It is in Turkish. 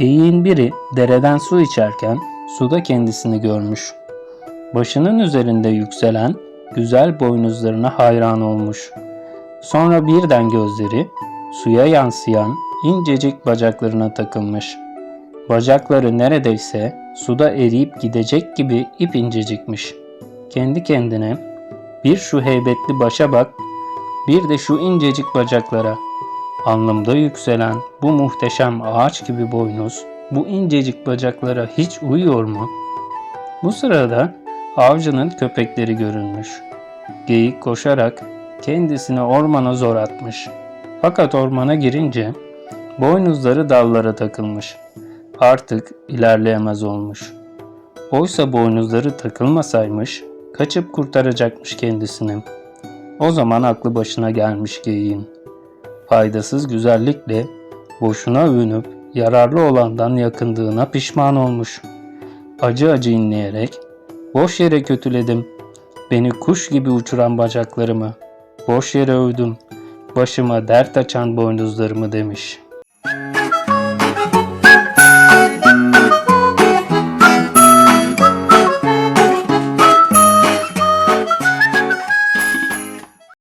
biri dereden su içerken suda kendisini görmüş. Başının üzerinde yükselen güzel boynuzlarına hayran olmuş. Sonra birden gözleri suya yansıyan incecik bacaklarına takılmış. Bacakları neredeyse suda eriyip gidecek gibi ip incecikmiş. Kendi kendine bir şu heybetli başa bak, bir de şu incecik bacaklara. Alnımda yükselen bu muhteşem ağaç gibi boynuz, bu incecik bacaklara hiç uyuyor mu? Bu sırada avcının köpekleri görünmüş. Geyik koşarak kendisini ormana zor atmış. Fakat ormana girince boynuzları dallara takılmış. Artık ilerleyemez olmuş. Oysa boynuzları takılmasaymış, kaçıp kurtaracakmış kendisini. O zaman aklı başına gelmiş geyiğin. Faydasız güzellikle boşuna övünüp yararlı olandan yakındığına pişman olmuş. Acı acı inleyerek boş yere kötüledim. Beni kuş gibi uçuran bacaklarımı boş yere övdüm. Başıma dert açan boynuzlarımı demiş.''